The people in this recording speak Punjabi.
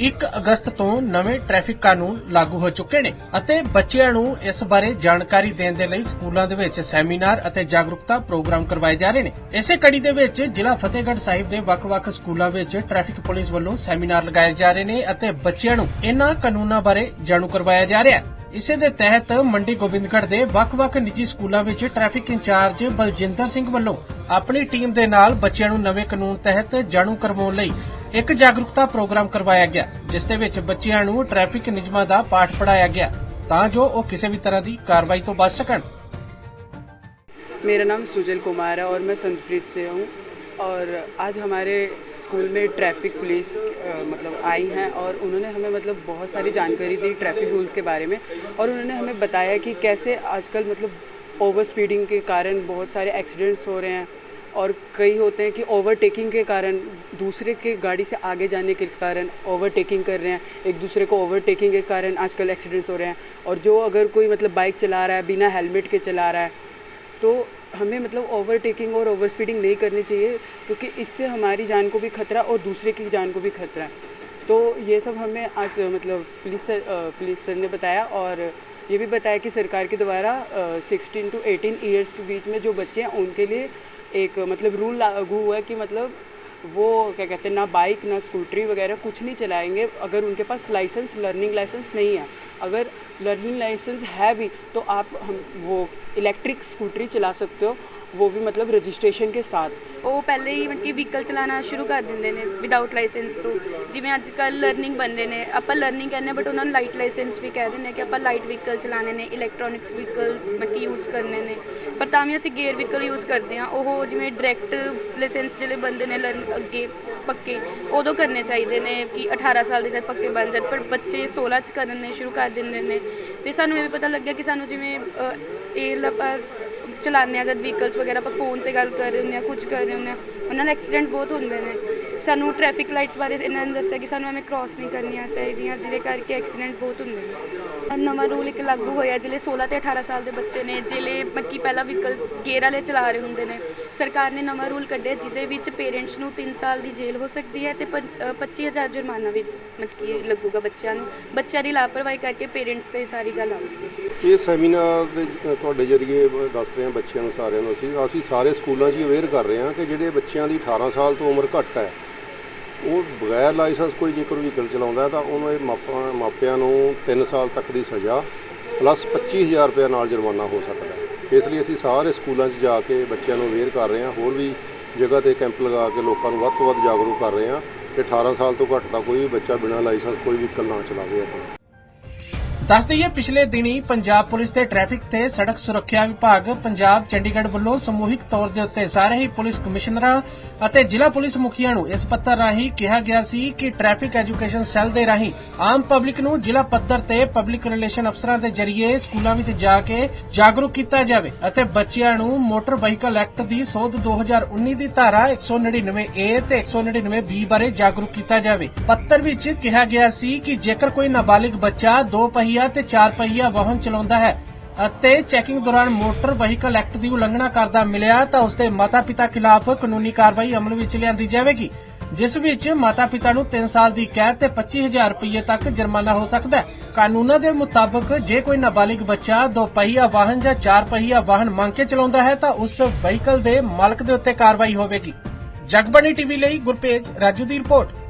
1 ਅਗਸਤ ਤੋਂ ਨਵੇਂ ਟ੍ਰੈਫਿਕ ਕਾਨੂੰਨ ਲਾਗੂ ਹੋ ਚੁੱਕੇ ਨੇ ਅਤੇ ਬੱਚਿਆਂ ਨੂੰ ਇਸ ਬਾਰੇ ਜਾਣਕਾਰੀ ਦੇਣ ਦੇ ਲਈ ਸਕੂਲਾਂ ਦੇ ਵਿੱਚ ਸੈਮੀਨਾਰ ਅਤੇ ਜਾਗਰੂਕਤਾ ਪ੍ਰੋਗਰਾਮ ਕਰਵਾਏ ਜਾ ਰਹੇ ਨੇ। ਇਸੇ ਕੜੀ ਦੇ ਵਿੱਚ ਜ਼ਿਲ੍ਹਾ ਫਤਿਹਗੜ੍ਹ ਸਾਹਿਬ ਦੇ ਵੱਖ-ਵੱਖ ਸਕੂਲਾਂ ਵਿੱਚ ਟ੍ਰੈਫਿਕ ਪੁਲਿਸ ਵੱਲੋਂ ਸੈਮੀਨਾਰ ਲਗਾਏ ਜਾ ਰਹੇ ਨੇ ਅਤੇ ਬੱਚਿਆਂ ਨੂੰ ਇਹਨਾਂ ਕਾਨੂੰਨਾਂ ਬਾਰੇ ਜਾਣੂ ਕਰਵਾਇਆ ਜਾ ਰਿਹਾ ਹੈ। ਇਸੇ ਦੇ ਤਹਿਤ ਮੰਡੀ ਗੋਬਿੰਦਗੜ੍ਹ ਦੇ ਵੱਖ-ਵੱਖ ਨਿੱਜੀ ਸਕੂਲਾਂ ਵਿੱਚ ਟ੍ਰੈਫਿਕ ਇੰਚਾਰਜ ਬਲਜਿੰਦਰ ਸਿੰਘ ਵੱਲੋਂ ਆਪਣੀ ਟੀਮ ਦੇ ਨਾਲ ਬੱਚਿਆਂ ਨੂੰ ਨਵੇਂ ਕਾਨੂੰਨ ਤਹਿਤ ਜਾਣੂ ਕਰਵਾਉਣ ਲਈ ਇੱਕ ਜਾਗਰੂਕਤਾ ਪ੍ਰੋਗਰਾਮ ਕਰਵਾਇਆ ਗਿਆ ਜਿਸ ਦੇ ਵਿੱਚ ਬੱਚਿਆਂ ਨੂੰ ਟ੍ਰੈਫਿਕ ਨਿਯਮਾਂ ਦਾ ਪਾਠ ਪੜਾਇਆ ਗਿਆ ਤਾਂ ਜੋ ਉਹ ਕਿਸੇ ਵੀ ਤਰ੍ਹਾਂ ਦੀ ਕਾਰਵਾਈ ਤੋਂ ਬਚ ਸਕਣ मेरा नाम सुजल कुमार है और मैं संतफ्रीद से हूँ और आज हमारे स्कूल में ट्रैफिक पुलिस अ, मतलब आई हैं और उन्होंने हमें मतलब बहुत सारी जानकारी दी ट्रैफिक रूल्स के बारे में और उन्होंने हमें बताया कि कैसे आजकल मतलब ओवर स्पीडिंग के कारण बहुत सारे एक्सीडेंट्स हो रहे हैं और कई होते हैं कि ओवरटेकिंग के कारण, दूसरे के गाड़ी से आगे जाने के कारण ओवरटेकिंग कर रहे हैं, एक दूसरे को ओवरटेकिंग के कारण आजकल एक्सीडेंट्स हो रहे हैं। और जो अगर कोई मतलब बाइक चला रहा है, बिना हेलमेट के चला रहा है तो हमें मतलब ओवरटेकिंग और ओवर स्पीडिंग नहीं करनी चाहिए, क्योंकि इससे हमारी जान को भी खतरा और दूसरे की जान को भी खतरा है। तो ये सब हमें आज मतलब पुलिस सर पुलिस सर ने बताया और ये भी बताया कि सरकार के द्वारा सिक्सटीन टू एटीन ईयर्स के बीच में जो बच्चे हैं, उनके लिए एक मतलब रूल लागू हुआ है कि मतलब वो, क्या कहते हैं, ना बाइक ना स्कूटरी वगैरह कुछ नहीं चलाएँगे अगर उनके पास लाइसेंस लर्निंग लाइसेंस नहीं है। अगर लर्निंग लाइसेंस है भी तो आप हम वो इलेक्ट्रिक स्कूटरी चला सकते हो। वो भी मतलब रजिस्ट्रेशन के साथ ਉਹ ਪਹਿਲੇ ਹੀ ਮਤਲਬ ਕਿ ਵਹੀਕਲ ਚਲਾਉਣਾ ਸ਼ੁਰੂ ਕਰ ਦਿੰਦੇ ਨੇ ਵਿਦਆਊਟ ਲਾਇਸੈਂਸ ਤੋਂ ਜਿਵੇਂ ਅੱਜ ਕੱਲ ਲਰਨਿੰਗ ਬਣ ਰਹੇ ਨੇ ਆਪਾਂ ਲਰਨਿੰਗ ਕਹਿੰਦੇ ਬਟ ਉਹਨਾਂ ਨੂੰ ਲਾਈਟ ਲਾਇਸੈਂਸ ਵੀ ਕਹਿ ਦਿੰਦੇ ਆ ਕਿ ਆਪਾਂ ਲਾਈਟ ਵਹੀਕਲ ਚਲਾਣੇ ਨੇ ਇਲੈਕਟ੍ਰੋਨਿਕਸ ਵਹੀਕਲ ਮਤਲਬ ਕਿ ਯੂਜ਼ ਕਰਨੇ ਨੇ ਪਰ ਤਾਂ ਵੀ ਅਸੀਂ ਗੇਅਰ ਵਹੀਕਲ ਯੂਜ਼ ਕਰਦੇ ਆ ਉਹ ਜਿਵੇਂ ਡਾਇਰੈਕਟ ਲਾਇਸੈਂਸ ਜਿਹੜੇ ਬੰਦੇ ਨੇ ਲਰਨ ਅੱਗੇ ਪੱਕੇ ਉਦੋਂ ਕਰਨੇ ਚਾਹੀਦੇ ਨੇ ਕਿ 18 ਸਾਲ ਦੇ ਜਦ ਪੱਕੇ ਬਣ ਜਾਣ ਪਰ ਬੱਚੇ 16 ਚ ਕਰਨੇ ਸ਼ੁਰੂ ਕਰ ਦਿੰਦੇ ਨੇ ਤੇ ਸਾਨੂੰ ਇਹ ਵੀ ਪਤਾ ਲੱਗਿਆ ਕਿ ਸਾਨੂੰ ਜਿਵੇਂ ਅ, ਇਹ ਲ- ਆਪਾਂ ਚਲਾਉਂਦੇ ਆ ਜਦ ਵਹੀਕਲਸ ਵਗੈਰਾ ਆਪਾਂ ਫੋਨ ਤੇ ਗੱਲ ਕਰ ਰਹੇ ਹੁੰਦੇ ਆ ਕੁਝ ਕਰ ਰਹੇ ਹੁੰਦੇ ਆ ਉਹਨਾਂ ਨਾਲ ਐਕਸੀਡੈਂਟ ਬਹੁਤ ਹੁੰਦੇ ਨੇ। ਸਾਨੂੰ ਟ੍ਰੈਫਿਕ ਲਾਈਟਸ ਬਾਰੇ ਇਹਨਾਂ ਨੇ ਦੱਸਿਆ ਕਿ ਸਾਨੂੰ ਐਵੇਂ ਕ੍ਰਾਸ ਨਹੀਂ ਕਰਨੀਆਂ ਚਾਹੀਦੀਆਂ, ਜਿਹਦੇ ਕਰਕੇ ਐਕਸੀਡੈਂਟ ਬਹੁਤ ਹੁੰਦੇ ਨੇ। ਨਵਾਂ ਰੂਲ ਇੱਕ ਲਾਗੂ ਹੋਇਆ ਜਿਹੜੇ 16 ਤੇ 18 ਸਾਲ ਦੇ ਬੱਚੇ ਨੇ ਜਿਹੜੇ ਮੱਕੀ ਪਹਿਲਾਂ ਵਹੀਕਲ ਗੇਅਰ ਵਾਲੇ ਚਲਾ ਰਹੇ ਹੁੰਦੇ ਨੇ। ਸਰਕਾਰ ਨੇ ਨਵਾਂ ਰੂਲ ਕੱਢਿਆ ਜਿਹਦੇ ਵਿੱਚ ਪੇਰੈਂਟਸ ਨੂੰ 3 ਸਾਲ ਦੀ ਜੇਲ੍ਹ ਹੋ ਸਕਦੀ ਹੈ ਤੇ ਪੰ- ਅ, 25000 ਜੁਰਮਾਨਾ ਵੀ ਮਤਲਬ ਕਿ ਲੱਗੂਗਾ ਬੱਚਿਆਂ ਨੂੰ। ਬੱਚਿਆਂ ਦੀ ਲਾਪਰਵਾਹੀ ਕਰਕੇ ਪੇਰੈਂਟਸ ਤੇ ਸਾਰੀ ਗੱਲ ਆਊਗੀ ਇਹ ਸੈਮੀਨਾਰ ਦੇ ਤੁਹਾਡੇ ਜਰੀਏ ਦੱਸ ਰਹੇ ਹਾਂ ਬੱਚਿਆਂ ਨੂੰ ਸਾਰਿਆਂ ਨੂੰ ਅਸੀਂ। ਅਸੀਂ ਸਾਰੇ ਸਕੂਲਾਂ 'ਚ ਅਵੇਅਰ ਕਰ ਰਹੇ ਹਾਂ ਕਿ ਜਿਹੜੇ ਬੱਚਿਆਂ ਦੀ 18 ਸਾਲ ਤੋਂ ਉਮਰ ਘੱਟ ਹੈ ਉਹ ਬਗੈਰ ਲਾਇਸੈਂਸ ਕੋਈ ਜੇਕਰ ਵਹੀਕਲ ਚਲਾਉਂਦਾ ਤਾਂ ਉਹਨੂੰ ਇਹ ਮਾਪਾ, ਮਾਪਿਆਂ ਨੂੰ 3 ਸਾਲ ਤੱਕ ਦੀ ਸਜ਼ਾ ਪਲੱਸ 25000 ਰੁਪਏ ਨਾਲ ਜੁਰਮਾਨਾ ਹੋ ਸਕਦਾ ਹੈ। ਇਸ ਲਈ ਅਸੀਂ ਸਾਰੇ ਸਕੂਲਾਂ 'ਚ ਜਾ ਕੇ ਬੱਚਿਆਂ ਨੂੰ ਅਵੇਅਰ ਕਰ ਰਹੇ ਹਾਂ, ਹੋਰ ਵੀ ਜਗ੍ਹਾ ਤੇ ਕੈਂਪ ਲਗਾ ਕੇ ਲੋਕਾਂ ਨੂੰ ਵੱਧ ਤੋਂ ਵੱਧ ਜਾਗਰੂਕ ਕਰ ਰਹੇ ਹਾਂ ਕਿ 18 ਸਾਲ ਤੋਂ ਘੱਟ ਦਾ ਕੋਈ ਵੀ ਬੱਚਾ ਬਿਨਾਂ ਲਾਇਸੈਂਸ ਕੋਈ ਵਹੀਕਲ ਨਾ ਚਲਾਵੇ ਆਪਣਾ। ਦੱਸ ਦਈਏ, ਪਿਛਲੇ ਦਿਨੀ ਪੰਜਾਬ ਪੁਲਿਸ ਤੇ ਟ੍ਰੈਫਿਕ ਤੇ ਸੜਕ ਸੁਰੱਖਿਆ ਵਿਭਾਗ ਪੰਜਾਬ ਚੰਡੀਗੜ੍ਹ ਵੱਲੋਂ ਸਮੂਹਿਕ ਤੌਰ ਦੇ ਉੱਤੇ ਸਾਰੇ ਹੀ ਪੁਲਿਸ ਕਮਿਸ਼ਨਰਾਂ ਅਤੇ ਜ਼ਿਲ੍ਹਾ ਪੁਲਿਸ ਮੁਖੀਆਂ ਨੂੰ ਇਸ ਪੱਤਰ ਰਾਹੀਂ ਕਿਹਾ ਗਿਆ ਸੀ ਕਿ ਟ੍ਰੈਫਿਕ ਐਜੂਕੇਸ਼ਨ ਸੈੱਲ ਦੇ ਰਾਹੀਂ ਆਮ ਪਬਲਿਕ ਨੂੰ ਜ਼ਿਲ੍ਹਾ ਪੱਧਰ ਤੇ ਪਬਲਿਕ ਰਿਲੇਸ਼ਨ ਅਫਸਰਾਂ ਦੇ ਜ਼ਰੀਏ ਸਕੂਲਾਂ ਵਿੱਚ ਜਾ ਕੇ ਜਾਗਰੂਕ ਕੀਤਾ ਜਾਵੇ ਅਤੇ ਬੱਚਿਆਂ ਨੂੰ ਮੋਟਰ ਵਹੀਕਲ ਐਕਟ ਦੀ ਸੋਧ 2019 ਦੀ ਧਾਰਾ 199 ਏ ਤੇ 199 ਬੀ ਬਾਰੇ ਜਾਗਰੂਕ ਕੀਤਾ ਜਾਵੇ। ਪੱਤਰ ਵਿੱਚ ਕਿਹਾ ਗਿਆ ਸੀ ਕਿ ਜੇਕਰ ਕੋਈ ਨਾਬਾਲਿਗ ਬੱਚਾ ਦੋ ਪਹੀਆ ਤੇ ਚਾਰ ਪਹੀਆ ਵਾਹਨ ਚਲਾਉਂਦਾ ਹੈ ਅਤੇ ਚੈਕਿੰਗ ਦੌਰਾਨ ਮੋਟਰ ਵਹੀਕਲ ਐਕਟ ਦੀ ਉਲੰਘਣਾ ਕਰਦਾ ਮਿਲਿਆ ਤਾਂ ਉਸ ਦੇ ਮਾਤਾ-ਪਿਤਾ ਖਿਲਾਫ ਕਾਨੂੰਨੀ ਕਾਰਵਾਈ ਅਮਲ ਵਿੱਚ ਲਿਆਂਦੀ ਜਾਵੇਗੀ, ਜਿਸ ਵਿੱਚ ਮਾਤਾ-ਪਿਤਾ ਨੂੰ 3 ਸਾਲ ਦੀ ਕੈਦ ਤੇ 25000 ਰੁਪਏ ਤੱਕ ਜੁਰਮਾਨਾ ਹੋ ਸਕਦਾ ਹੈ। ਕਾਨੂੰਨਾਂ ਦੇ ਮੁਤਾਬਕ ਜੇ ਕੋਈ ਨਾਬਾਲਿਗ ਬੱਚਾ ਦੋ ਪਹੀਆ ਵਾਹਨ ਜਾਂ ਚਾਰ ਪਹੀਆ ਵਾਹਨ ਮੰਗ ਕੇ ਚਲਾਉਂਦਾ ਹੈ ਤਾਂ ਉਸ ਵਹੀਕਲ ਦੇ ਮਾਲਕ ਦੇ ਉੱਤੇ ਕਾਰਵਾਈ ਹੋਵੇਗੀ। ਜਗਬਾਣੀ ਟੀਵੀ ਲਈ ਗੁਰਪੇਜ ਰਾਜੂ ਦੀ ਰਿਪੋਰਟ।